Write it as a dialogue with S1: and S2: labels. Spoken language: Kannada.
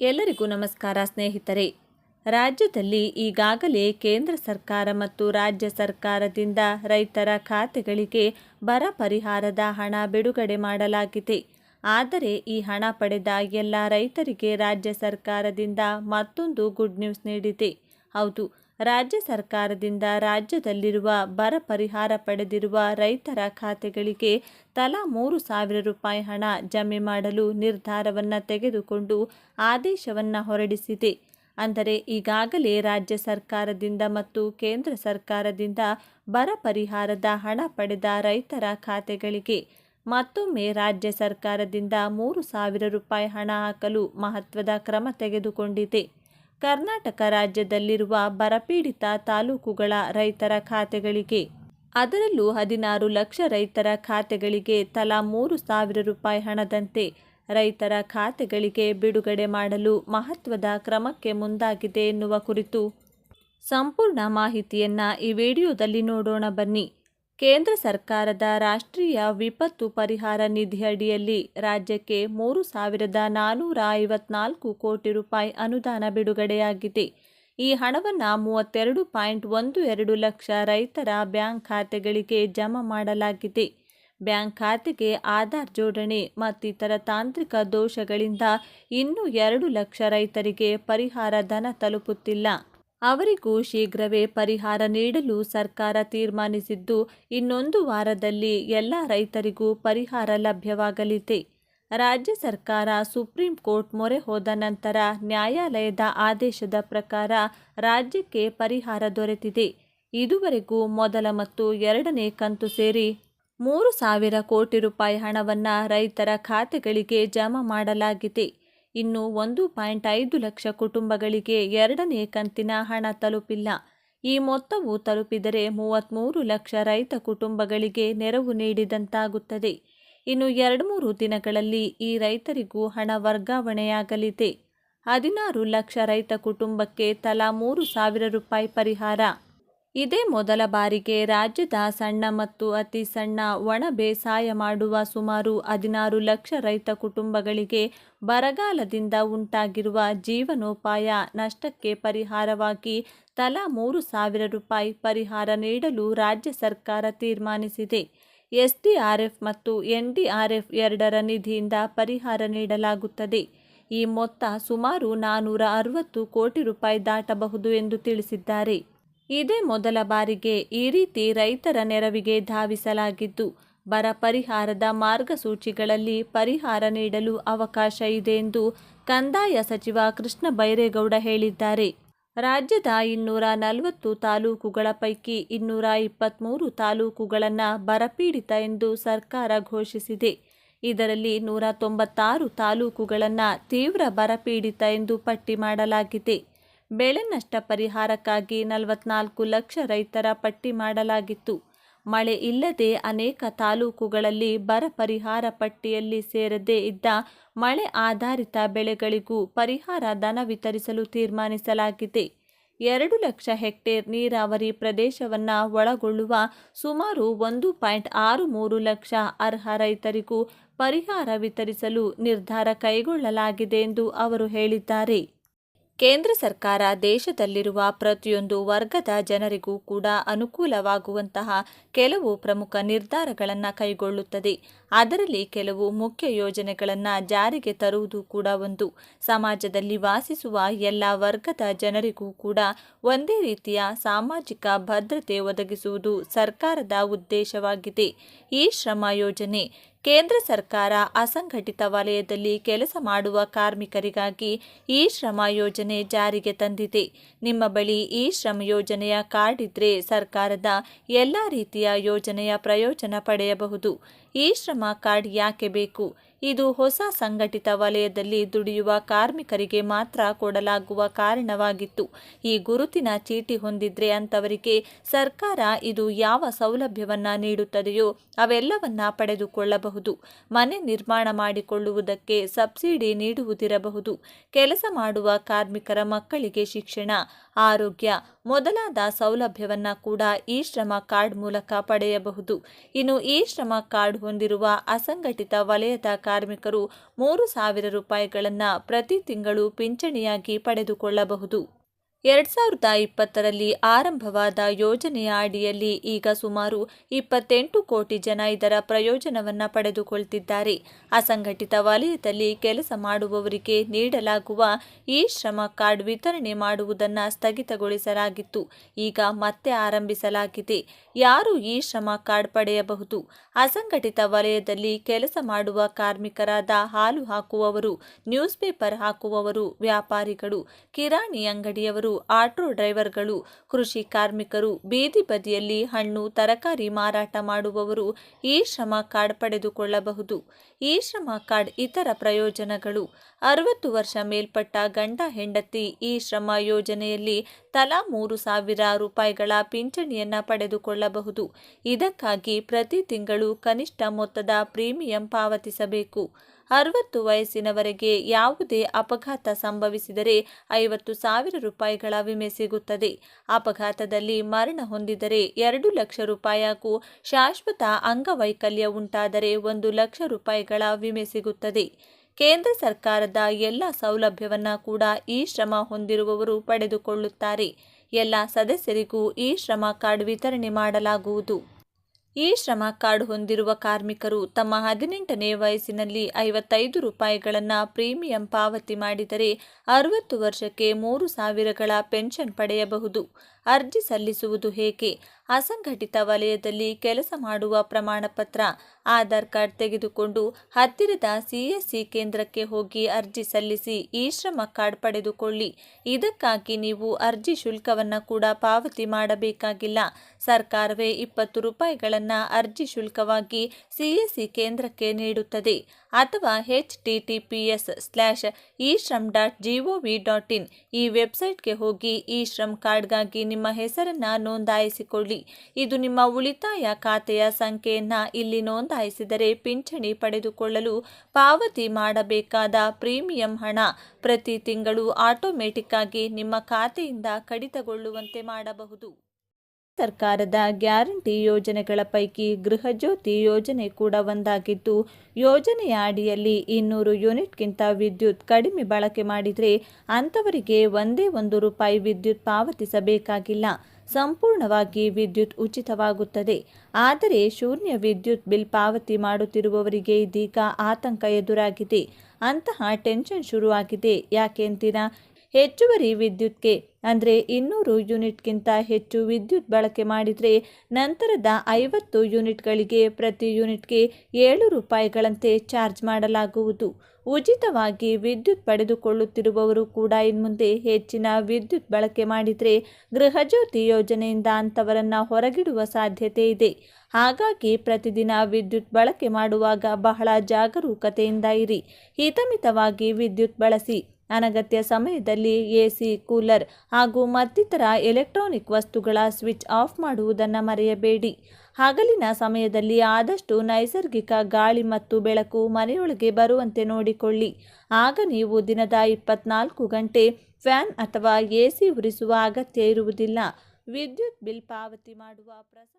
S1: ಎಲ್ಲರಿಗೂ ನಮಸ್ಕಾರ ಸ್ನೇಹಿತರೆ. ರಾಜ್ಯದಲ್ಲಿ ಈಗಾಗಲೇ ಕೇಂದ್ರ ಸರ್ಕಾರ ಮತ್ತು ರಾಜ್ಯ ಸರ್ಕಾರದಿಂದ ರೈತರ ಖಾತೆಗಳಿಗೆ ಬರ ಪರಿಹಾರದ ಹಣ ಬಿಡುಗಡೆ ಮಾಡಲಾಗಿದೆ. ಆದರೆ ಈ ಹಣ ಪಡೆದ ಎಲ್ಲ ರೈತರಿಗೆ ರಾಜ್ಯ ಸರ್ಕಾರದಿಂದ ಮತ್ತೊಂದು ಗುಡ್ ನ್ಯೂಸ್ ನೀಡಿದೆ. ಹೌದು ರಾಜ್ಯ ಸರ್ಕಾರದಿಂದ ರಾಜ್ಯದಲ್ಲಿರುವ ಬರ ಪರಿಹಾರ ಪಡೆದಿರುವ ರೈತರ ಖಾತೆಗಳಿಗೆ ತಲಾ ಮೂರು ಸಾವಿರ ರೂಪಾಯಿ ಹಣ ಜಮೆ ಮಾಡಲು ನಿರ್ಧಾರವನ್ನು ತೆಗೆದುಕೊಂಡು ಆದೇಶವನ್ನು ಹೊರಡಿಸಿದೆ. ಅಂದರೆ ಈಗಾಗಲೇ ರಾಜ್ಯ ಸರ್ಕಾರದಿಂದ ಮತ್ತು ಕೇಂದ್ರ ಸರ್ಕಾರದಿಂದ ಬರ ಪರಿಹಾರದ ಹಣ ಪಡೆದ ರೈತರ ಖಾತೆಗಳಿಗೆ ಮತ್ತೊಮ್ಮೆ ರಾಜ್ಯ ಸರ್ಕಾರದಿಂದ ಮೂರು ಸಾವಿರ ರೂಪಾಯಿ ಹಣ ಹಾಕಲು ಮಹತ್ವದ ಕ್ರಮ ತೆಗೆದುಕೊಂಡಿದೆ. ಕರ್ನಾಟಕ ರಾಜ್ಯದಲ್ಲಿರುವ ಬರಪೀಡಿತ ತಾಲೂಕುಗಳ ರೈತರ ಖಾತೆಗಳಿಗೆ. ಅದರಲ್ಲೂ ಹದಿನಾರು ಲಕ್ಷ ರೈತರ ಖಾತೆಗಳಿಗೆ ತಲಾ ಮೂರು ಸಾವಿರ ರೂಪಾಯಿ ಹಣದಂತೆ ರೈತರ ಖಾತೆಗಳಿಗೆ ಬಿಡುಗಡೆ ಮಾಡಲು ಮಹತ್ವದ ಕ್ರಮಕ್ಕೆ ಮುಂದಾಗಿದೆ ಎನ್ನುವ ಕುರಿತು ಸಂಪೂರ್ಣ ಮಾಹಿತಿಯನ್ನು ಈ ವಿಡಿಯೋದಲ್ಲಿ ನೋಡೋಣ ಬನ್ನಿ. ಕೇಂದ್ರ ಸರ್ಕಾರದ ರಾಷ್ಟ್ರೀಯ ವಿಪತ್ತು ಪರಿಹಾರ ನಿಧಿಯಡಿಯಲ್ಲಿ ರಾಜ್ಯಕ್ಕೆ ಮೂರು ಸಾವಿರದ ನಾನ್ನೂರ ಐವತ್ನಾಲ್ಕು ಕೋಟಿ ರೂಪಾಯಿ ಅನುದಾನ ಬಿಡುಗಡೆಯಾಗಿದೆ. ಈ ಹಣವನ್ನು ಮೂವತ್ತೆರಡು ಪಾಯಿಂಟ್ ಒಂದು ಎರಡು ಲಕ್ಷ ರೈತರ ಬ್ಯಾಂಕ್ ಖಾತೆಗಳಿಗೆ ಜಮಾ ಮಾಡಲಾಗಿದೆ. ಬ್ಯಾಂಕ್ ಖಾತೆಗೆ ಆಧಾರ್ ಜೋಡಣೆ ಮತ್ತಿತರ ತಾಂತ್ರಿಕ ದೋಷಗಳಿಂದ ಇನ್ನೂ ಎರಡು ಲಕ್ಷ ರೈತರಿಗೆ ಪರಿಹಾರ ಧನ ತಲುಪುತ್ತಿಲ್ಲ. ಅವರಿಗೂ ಶೀಘ್ರವೇ ಪರಿಹಾರ ನೀಡಲು ಸರ್ಕಾರ ತೀರ್ಮಾನಿಸಿದ್ದು ಇನ್ನೊಂದು ವಾರದಲ್ಲಿ ಎಲ್ಲ ರೈತರಿಗೂ ಪರಿಹಾರ ಲಭ್ಯವಾಗಲಿದೆ. ರಾಜ್ಯ ಸರ್ಕಾರ ಸುಪ್ರೀಂ ಕೋರ್ಟ್ ಮೊರೆ ಹೋದ ನಂತರ ನ್ಯಾಯಾಲಯದ ಆದೇಶದ ಪ್ರಕಾರ ರಾಜ್ಯಕ್ಕೆ ಪರಿಹಾರ ದೊರೆತಿದೆ. ಇದುವರೆಗೂ ಮೊದಲ ಮತ್ತು ಎರಡನೇ ಕಂತು ಸೇರಿ ಮೂರು ಸಾವಿರ ಕೋಟಿ ರೂಪಾಯಿ ಹಣವನ್ನು ರೈತರ ಖಾತೆಗಳಿಗೆ ಜಮಾ ಮಾಡಲಾಗಿದೆ. ಇನ್ನು ಒಂದು ಪಾಯಿಂಟ್ ಐದು ಲಕ್ಷ ಕುಟುಂಬಗಳಿಗೆ ಎರಡನೇ ಕಂತಿನ ಹಣ ತಲುಪಿಲ್ಲ. ಈ ಮೊತ್ತವು ತಲುಪಿದರೆ ಮೂವತ್ತ್ಮೂರು ಲಕ್ಷ ರೈತ ಕುಟುಂಬಗಳಿಗೆ ನೆರವು ನೀಡಿದಂತಾಗುತ್ತದೆ. ಇನ್ನು ಎರಡು ಮೂರು ದಿನಗಳಲ್ಲಿ ಈ ರೈತರಿಗೂ ಹಣ ವರ್ಗಾವಣೆಯಾಗಲಿದೆ. ಹದಿನಾರು ಲಕ್ಷ ರೈತ ಕುಟುಂಬಕ್ಕೆ ತಲಾ ಮೂರು ಸಾವಿರ ರೂಪಾಯಿ ಪರಿಹಾರ. ಇದೇ ಮೊದಲ ಬಾರಿಗೆ ರಾಜ್ಯದ ಸಣ್ಣ ಮತ್ತು ಅತಿ ಸಣ್ಣ ಒಣ ಬೇಸಾಯ ಮಾಡುವ ಸುಮಾರು ಹದಿನಾರು ಲಕ್ಷ ರೈತ ಕುಟುಂಬಗಳಿಗೆ ಬರಗಾಲದಿಂದ ಉಂಟಾಗಿರುವ ಜೀವನೋಪಾಯ ನಷ್ಟಕ್ಕೆ ಪರಿಹಾರವಾಗಿ ತಲಾ ಮೂರು ಸಾವಿರ ರೂಪಾಯಿ ಪರಿಹಾರ ನೀಡಲು ರಾಜ್ಯ ಸರ್ಕಾರ ತೀರ್ಮಾನಿಸಿದೆ. ಎಸ್ಡಿಆರ್ಎಫ್ ಮತ್ತು ಎನ್ಡಿಆರ್ಎಫ್ ಎರಡರ ನಿಧಿಯಿಂದ ಪರಿಹಾರ ನೀಡಲಾಗುತ್ತದೆ. ಈ ಮೊತ್ತ ಸುಮಾರು ನಾನ್ನೂರ ಅರವತ್ತು ಕೋಟಿ ರೂಪಾಯಿ ದಾಟಬಹುದು ಎಂದು ತಿಳಿಸಿದ್ದಾರೆ. ಇದೇ ಮೊದಲ ಬಾರಿಗೆ ಈ ರೀತಿ ರೈತರ ನೆರವಿಗೆ ಧಾವಿಸಲಾಗಿದ್ದು, ಬರ ಪರಿಹಾರದ ಮಾರ್ಗಸೂಚಿಗಳಲ್ಲಿ ಪರಿಹಾರ ನೀಡಲು ಅವಕಾಶ ಇದೆ ಎಂದು ಕಂದಾಯ ಸಚಿವ ಕೃಷ್ಣ ಬೈರೇಗೌಡ ಹೇಳಿದ್ದಾರೆ. ರಾಜ್ಯದ ಇನ್ನೂರ ನಲವತ್ತು ತಾಲೂಕುಗಳ ಪೈಕಿ ಇನ್ನೂರ ಇಪ್ಪತ್ತ್ಮೂರು ತಾಲೂಕುಗಳನ್ನು ಬರಪೀಡಿತ ಎಂದು ಸರ್ಕಾರ ಘೋಷಿಸಿದೆ. ಇದರಲ್ಲಿ ನೂರ ತೊಂಬತ್ತಾರು ತಾಲೂಕುಗಳನ್ನು ತೀವ್ರ ಬರಪೀಡಿತ ಎಂದು ಪಟ್ಟಿ ಮಾಡಲಾಗಿದೆ. ಬೆಳೆ ನಷ್ಟ ಪರಿಹಾರಕ್ಕಾಗಿ ನಲವತ್ನಾಲ್ಕು ಲಕ್ಷ ರೈತರ ಪಟ್ಟಿ ಮಾಡಲಾಗಿತ್ತು. ಮಳೆ ಇಲ್ಲದೆ ಅನೇಕ ತಾಲೂಕುಗಳಲ್ಲಿ ಬರ ಪರಿಹಾರ ಪಟ್ಟಿಯಲ್ಲಿ ಸೇರದೇ ಇದ್ದ ಮಳೆ ಆಧಾರಿತ ಬೆಳೆಗಳಿಗೂ ಪರಿಹಾರ ಧನ ವಿತರಿಸಲು ತೀರ್ಮಾನಿಸಲಾಗಿದೆ. ಎರಡು ಲಕ್ಷ ಹೆಕ್ಟೇರ್ ನೀರಾವರಿ ಪ್ರದೇಶವನ್ನು ಒಳಗೊಳ್ಳುವ ಸುಮಾರು ಒಂದು ಪಾಯಿಂಟ್ ಆರು ಮೂರು ಲಕ್ಷ ಅರ್ಹ ರೈತರಿಗೂ ಪರಿಹಾರ ವಿತರಿಸಲು ನಿರ್ಧಾರ ಕೈಗೊಳ್ಳಲಾಗಿದೆ ಎಂದು ಅವರು ಹೇಳಿದ್ದಾರೆ. ಕೇಂದ್ರ ಸರ್ಕಾರ ದೇಶದಲ್ಲಿರುವ ಪ್ರತಿಯೊಂದು ವರ್ಗದ ಜನರಿಗೂ ಕೂಡ ಅನುಕೂಲವಾಗುವಂತಹ ಕೆಲವು ಪ್ರಮುಖ ನಿರ್ಧಾರಗಳನ್ನು ಕೈಗೊಳ್ಳುತ್ತದೆ. ಅದರಲ್ಲಿ ಕೆಲವು ಮುಖ್ಯ ಯೋಜನೆಗಳನ್ನು ಜಾರಿಗೆ ತರುವುದು ಕೂಡ ಒಂದು. ಸಮಾಜದಲ್ಲಿ ವಾಸಿಸುವ ಎಲ್ಲ ವರ್ಗದ ಜನರಿಗೂ ಕೂಡ ಒಂದೇ ರೀತಿಯ ಸಾಮಾಜಿಕ ಭದ್ರತೆ ಒದಗಿಸುವುದು ಸರ್ಕಾರದ ಉದ್ದೇಶವಾಗಿದೆ. ಈ ಶ್ರಮ ಯೋಜನೆ ಕೇಂದ್ರ ಸರ್ಕಾರ ಅಸಂಘಟಿತ ವಲಯದಲ್ಲಿ ಕೆಲಸ ಮಾಡುವ ಕಾರ್ಮಿಕರಿಗಾಗಿ ಈ ಶ್ರಮ ಯೋಜನೆ ಜಾರಿಗೆ ತಂದಿದೆ. ನಿಮ್ಮ ಬಳಿ ಈ ಶ್ರಮ ಯೋಜನೆಯ ಕಾರ್ಡ್ ಇದ್ರೆ ಸರ್ಕಾರದ ಎಲ್ಲ ರೀತಿಯ ಯೋಜನೆಯ ಪ್ರಯೋಜನ ಪಡೆಯಬಹುದು. ಈ ಶ್ರಮ ಕಾರ್ಡ್ ಯಾಕೆ ಬೇಕು? ಇದು ಹೊಸ ಸಂಘಟಿತ ವಲಯದಲ್ಲಿ ದುಡಿಯುವ ಕಾರ್ಮಿಕರಿಗೆ ಮಾತ್ರ ಕೊಡಲಾಗುವ ಕಾರಣವಾಗಿತ್ತು. ಈ ಗುರುತಿನ ಚೀಟಿ ಹೊಂದಿದ್ರೆ ಅಂತವರಿಗೆ ಸರ್ಕಾರ ಇದು ಯಾವ ಸೌಲಭ್ಯವನ್ನ ನೀಡುತ್ತದೆಯೋ ಅವೆಲ್ಲವನ್ನ ಪಡೆದುಕೊಳ್ಳಬಹುದು. ಮನೆ ನಿರ್ಮಾಣ ಮಾಡಿಕೊಳ್ಳುವುದಕ್ಕೆ ಸಬ್ಸಿಡಿ ನೀಡುವುದಿರಬಹುದು. ಕೆಲಸ ಮಾಡುವ ಕಾರ್ಮಿಕರ ಮಕ್ಕಳಿಗೆ ಶಿಕ್ಷಣ, ಆರೋಗ್ಯ ಮೊದಲಾದ ಸೌಲಭ್ಯವನ್ನ ಕೂಡ ಈ ಶ್ರಮ ಕಾರ್ಡ್ ಮೂಲಕ ಪಡೆಯಬಹುದು. ಇನ್ನು ಈ ಶ್ರಮ ಕಾರ್ಡ್ ಹೊಂದಿರುವ ಅಸಂಘಟಿತ ವಲಯದ ಕಾರ್ಮಿಕರು ಮೂರು ಸಾವಿರ ರೂಪಾಯಿಗಳನ್ನು ಪ್ರತಿ ತಿಂಗಳು ಪಿಂಚಣಿಯಾಗಿ ಪಡೆದುಕೊಳ್ಳಬಹುದು. ಎರಡ್ ಸಾವಿರದ ಇಪ್ಪತ್ತರಲ್ಲಿ ಆರಂಭವಾದ ಯೋಜನೆಯ ಅಡಿಯಲ್ಲಿ ಈಗ ಸುಮಾರು ಇಪ್ಪತ್ತೆಂಟು ಕೋಟಿ ಜನ ಇದರ ಪ್ರಯೋಜನವನ್ನು ಪಡೆದುಕೊಳ್ತಿದ್ದಾರೆ. ಅಸಂಘಟಿತ ವಲಯದಲ್ಲಿ ಕೆಲಸ ಮಾಡುವವರಿಗೆ ನೀಡಲಾಗುವ ಈ ಶ್ರಮ ಕಾರ್ಡ್ ವಿತರಣೆ ಮಾಡುವುದನ್ನು ಸ್ಥಗಿತಗೊಳಿಸಲಾಗಿತ್ತು. ಈಗ ಮತ್ತೆ ಆರಂಭಿಸಲಾಗಿದೆ. ಯಾರು ಈ ಶ್ರಮ ಕಾರ್ಡ್ ಪಡೆಯಬಹುದು? ಅಸಂಘಟಿತ ವಲಯದಲ್ಲಿ ಕೆಲಸ ಮಾಡುವ ಕಾರ್ಮಿಕರಾದ ಹಾಲು ಹಾಕುವವರು, ನ್ಯೂಸ್ ಪೇಪರ್ ಹಾಕುವವರು, ವ್ಯಾಪಾರಿಗಳು, ಕಿರಾಣಿ ಅಂಗಡಿಯವರು ಆಟೋ ಡ್ರೈವರ್ಗಳು, ಕೃಷಿ ಕಾರ್ಮಿಕರು, ಬೀದಿ ಬದಿಯಲ್ಲಿ ಹಣ್ಣು, ತರಕಾರಿ ಮಾರಾಟ ಮಾಡುವವರು ಈ ಶ್ರಮ ಕಾರ್ಡ್ ಪಡೆದುಕೊಳ್ಳಬಹುದು. ಈ ಶ್ರಮ ಕಾರ್ಡ್ ಇತರ ಪ್ರಯೋಜನಗಳು. ಅರವತ್ತು ವರ್ಷ ಮೇಲ್ಪಟ್ಟ ಗಂಡ ಹೆಂಡತಿ ಈ ಶ್ರಮ ಯೋಜನೆಯಲ್ಲಿ ತಲಾ ಮೂರು ಸಾವಿರ ರೂಪಾಯಿಗಳ ಪಿಂಚಣಿಯನ್ನ ಪಡೆದುಕೊಳ್ಳಬಹುದು. ಇದಕ್ಕಾಗಿ ಪ್ರತಿ ತಿಂಗಳು ಕನಿಷ್ಠ ಮೊತ್ತದ ಪ್ರೀಮಿಯಂ ಪಾವತಿಸಬೇಕು. ಅರವತ್ತು ವಯಸ್ಸಿನವರೆಗೆ ಯಾವುದೇ ಅಪಘಾತ ಸಂಭವಿಸಿದರೆ ಐವತ್ತು ಸಾವಿರ ರೂಪಾಯಿಗಳ ವಿಮೆ ಸಿಗುತ್ತದೆ. ಅಪಘಾತದಲ್ಲಿ ಮರಣ ಹೊಂದಿದರೆ ಎರಡು ಲಕ್ಷ ರೂಪಾಯಿಗೂ ಶಾಶ್ವತ ಅಂಗವೈಕಲ್ಯ ಉಂಟಾದರೆ ಒಂದು ಲಕ್ಷ ರೂಪಾಯಿಗಳ ವಿಮೆ ಸಿಗುತ್ತದೆ. ಕೇಂದ್ರ ಸರ್ಕಾರದ ಎಲ್ಲ ಸೌಲಭ್ಯವನ್ನ ಕೂಡ ಈ ಶ್ರಮ ಹೊಂದಿರುವವರು ಪಡೆದುಕೊಳ್ಳುತ್ತಾರೆ. ಎಲ್ಲ ಸದಸ್ಯರಿಗೂ ಈ ಶ್ರಮ ಕಾರ್ಡ್ ವಿತರಣೆ ಮಾಡಲಾಗುವುದು. ಈ ಶ್ರಮ ಕಾರ್ಡ್ ಹೊಂದಿರುವ ಕಾರ್ಮಿಕರು ತಮ್ಮ ಹದಿನೆಂಟನೇ ವಯಸ್ಸಿನಲ್ಲಿ ಐವತ್ತೈದು ರೂಪಾಯಿಗಳನ್ನು ಪ್ರೀಮಿಯಂ ಪಾವತಿ ಮಾಡಿದರೆ ಅರವತ್ತು ವರ್ಷಕ್ಕೆ ಮೂರು ಸಾವಿರಗಳ ಪೆನ್ಷನ್ ಪಡೆಯಬಹುದು. ಅರ್ಜಿ ಸಲ್ಲಿಸುವುದು ಹೇಗೆ? ಅಸಂಘಟಿತ ವಲಯದಲ್ಲಿ ಕೆಲಸ ಮಾಡುವ ಪ್ರಮಾಣಪತ್ರ, ಆಧಾರ್ ಕಾರ್ಡ್ ತೆಗೆದುಕೊಂಡು ಹತ್ತಿರದ ಸಿಎಸ್ಸಿ ಕೇಂದ್ರಕ್ಕೆ ಹೋಗಿ ಅರ್ಜಿ ಸಲ್ಲಿಸಿ ಈ ಶ್ರಮ ಕಾರ್ಡ್ ಪಡೆದುಕೊಳ್ಳಿ. ಇದಕ್ಕಾಗಿ ನೀವು ಅರ್ಜಿ ಶುಲ್ಕವನ್ನು ಕೂಡ ಪಾವತಿ ಮಾಡಬೇಕಾಗಿಲ್ಲ. ಸರ್ಕಾರವೇ ಇಪ್ಪತ್ತು ರೂಪಾಯಿಗಳನ್ನು ಅರ್ಜಿ ಶುಲ್ಕವಾಗಿ ಸಿಎಸ್ಸಿ ಕೇಂದ್ರಕ್ಕೆ ನೀಡುತ್ತದೆ. ಅಥವಾ H T T P S slash e Shram dot gov dot in ಈ ವೆಬ್ಸೈಟ್ಗೆ ಹೋಗಿ ಈ ಶ್ರಮ್ ಕಾರ್ಡ್ಗಾಗಿ ನಿಮ್ಮ ಹೆಸರನ್ನು ನೋಂದಾಯಿಸಿಕೊಳ್ಳಿ. ಇದು ನಿಮ್ಮ ಉಳಿತಾಯ ಖಾತೆಯ ಸಂಖ್ಯೆಯನ್ನು ಇಲ್ಲಿ ನೋಂದಾಯಿಸಿದರೆ ಪಿಂಚಣಿ ಪಡೆದುಕೊಳ್ಳಲು ಪಾವತಿ ಮಾಡಬೇಕಾದ ಪ್ರೀಮಿಯಂ ಹಣ ಪ್ರತಿ ತಿಂಗಳು ಆಟೋಮೆಟಿಕ್ ಆಗಿ ನಿಮ್ಮ ಖಾತೆಯಿಂದ ಕಡಿತಗೊಳ್ಳುವಂತೆ ಮಾಡಬಹುದು. ಸರ್ಕಾರದ ಗ್ಯಾರಂಟಿ ಯೋಜನೆಗಳ ಪೈಕಿ ಗೃಹಜ್ಯೋತಿ ಯೋಜನೆ ಕೂಡ ಒಂದಾಗಿದ್ದು, ಯೋಜನೆಯ ಅಡಿಯಲ್ಲಿ ಇನ್ನೂರು ಯೂನಿಟ್ಗಿಂತ ವಿದ್ಯುತ್ ಕಡಿಮೆ ಬಳಕೆ ಮಾಡಿದರೆ ಅಂಥವರಿಗೆ ಒಂದೇ ಒಂದು ರೂಪಾಯಿ ವಿದ್ಯುತ್ ಪಾವತಿಸಬೇಕಾಗಿಲ್ಲ. ಸಂಪೂರ್ಣವಾಗಿ ವಿದ್ಯುತ್ ಉಚಿತವಾಗುತ್ತದೆ. ಆದರೆ ಶೂನ್ಯ ವಿದ್ಯುತ್ ಬಿಲ್ ಪಾವತಿ ಮಾಡುತ್ತಿರುವವರಿಗೆ ಇದೀಗ ಆತಂಕ ಎದುರಾಗಿದೆ. ಅಂತಹ ಟೆನ್ಷನ್ ಶುರುವಾಗಿದೆ. ಯಾಕೆಂತೀರಾ ಹೆಚ್ಚುವರಿ ವಿದ್ಯುತ್ಗೆ, ಅಂದರೆ ಇನ್ನೂರು ಯೂನಿಟ್ಗಿಂತ ಹೆಚ್ಚು ವಿದ್ಯುತ್ ಬಳಕೆ ಮಾಡಿದರೆ ನಂತರದ ಐವತ್ತು ಯೂನಿಟ್ಗಳಿಗೆ ಪ್ರತಿ ಯೂನಿಟ್ಗೆ ಏಳು ರೂಪಾಯಿಗಳಂತೆ ಚಾರ್ಜ್ ಮಾಡಲಾಗುವುದು. ಉಚಿತವಾಗಿ ವಿದ್ಯುತ್ ಪಡೆದುಕೊಳ್ಳುತ್ತಿರುವವರು ಕೂಡ ಇನ್ಮುಂದೆ ಹೆಚ್ಚಿನ ವಿದ್ಯುತ್ ಬಳಕೆ ಮಾಡಿದರೆ ಗೃಹಜ್ಯೋತಿ ಯೋಜನೆಯಿಂದ ಅಂಥವರನ್ನು ಹೊರಗಿಡುವ ಸಾಧ್ಯತೆ ಇದೆ. ಹಾಗಾಗಿ ಪ್ರತಿದಿನ ವಿದ್ಯುತ್ ಬಳಕೆ ಮಾಡುವಾಗ ಬಹಳ ಜಾಗರೂಕತೆಯಿಂದ ಇರಿ. ಹಿತಮಿತವಾಗಿ ವಿದ್ಯುತ್ ಬಳಸಿ. ಅನಗತ್ಯ ಸಮಯದಲ್ಲಿ ಎಸಿ, ಕೂಲರ್ ಹಾಗೂ ಮತ್ತಿತರ ಎಲೆಕ್ಟ್ರಾನಿಕ್ ವಸ್ತುಗಳ ಸ್ವಿಚ್ ಆಫ್ ಮಾಡುವುದನ್ನು ಮರೆಯಬೇಡಿ. ಹಗಲಿನ ಸಮಯದಲ್ಲಿ ಆದಷ್ಟು ನೈಸರ್ಗಿಕ ಗಾಳಿ ಮತ್ತು ಬೆಳಕು ಮನೆಯೊಳಗೆ ಬರುವಂತೆ ನೋಡಿಕೊಳ್ಳಿ. ಆಗ ನೀವು ದಿನದ ಇಪ್ಪತ್ನಾಲ್ಕು ಗಂಟೆ ಫ್ಯಾನ್ ಅಥವಾ ಎಸಿ ಉರಿಸುವ ಅಗತ್ಯ ಇರುವುದಿಲ್ಲ. ವಿದ್ಯುತ್ ಬಿಲ್ ಪಾವತಿ ಮಾಡುವ ಪ್ರಸ